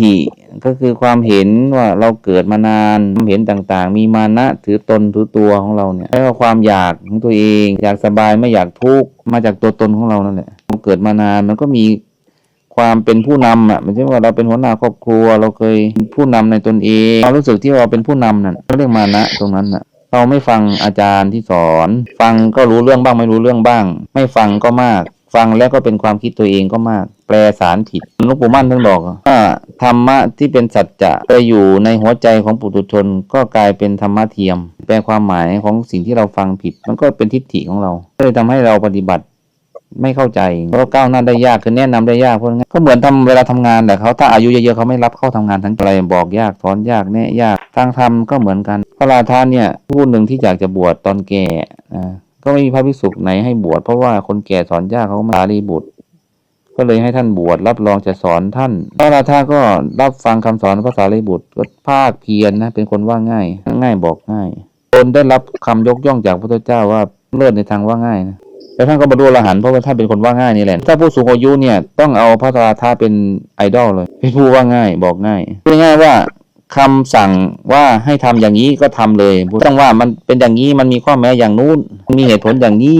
ฐิก็คือความเห็นว่าเราเกิดมานานความเห็นต่างๆ มีมานะถือตนถือตัวของเราเนี่ยแล้วความอยากของตัวเอง อยากสบายไม่อยากทุกข์มาจากตัวตนของเรานั่นแหละเราเกิดมานานมันก็มีความเป็นผู้นำอะไม่ใช่ว่าเราเป็นหัวหน้าครอบครัว เราเคยผู้นำในตนเองความรู้สึกที่เราเป็นผู้นำนั่นเขาเรียกมานะตรงนั้นน่ะเราไม่ฟังอาจารย์ที่สอน ฟังก็รู้เรื่องบ้างไม่รู้เรื่องบ้าง ไม่ฟังก็มาก ฟังแล้วก็เป็นความคิดตัวเองก็มาก แปลสารผิดลวงปู่มั่นท่านบอกว่า ธรรมะที่เป็นสัจจะไปอยู่ในหัวใจของปุถุชน ก็กลายเป็นธรรมะเทียม แปลความหมายของสิ่งที่เราฟังผิด มันก็เป็นทิฏฐิของเราก็เลยทำให้เราปฏิบัติไม่เข้าใจเพราะก้าวหน้าได้ยากคือแนะนำได้ยากเพราะงั้นก็เหมือนทำเวลาทำงานแหละเขาถ้าอายุเยอะๆเขาไม่รับเข้าทำงานทั้งอะไรบอกยากสอนยากแนะยากทางธรรมก็เหมือนกัน พระราธานเนี่ยผู้หนึ่งที่อยากจะบวชตอนแก่อ่าก็ไม่มีพระภิกษุไหนให้บวชเพราะว่าคนแก่สอนยากเขาก็มาสารีบุตร ก็เลยให้ท่านบวชรับรองจะสอนท่านพระราธาก็รับฟังคำสอนพระสารีบุตรก็ภาคเพียรนะเป็นคนว่าง่าย ง่ายบอกง่ายตนได้รับคำยกย่องจากพระพุทธเจ้าว่าเลิศในทางว่าง่ายนะแล้วท่านก็บรรลุอรหันต์เพราะว่าท่านเป็นคนว่าง่ายนี่แหละถ้าผู้สูงอายุเนี่ยต้องเอาพระราธาเป็นไอดอลเลยเป็นผู้ว่าง่ายบอกง่ายพูดง่ายว่าคำสั่งว่าให้ทำอย่างนี้ก็ทำเลยต้องว่ามันเป็นอย่างนี้มันมีข้อแม้อย่างนู้นมีเหตุผลอย่างนี้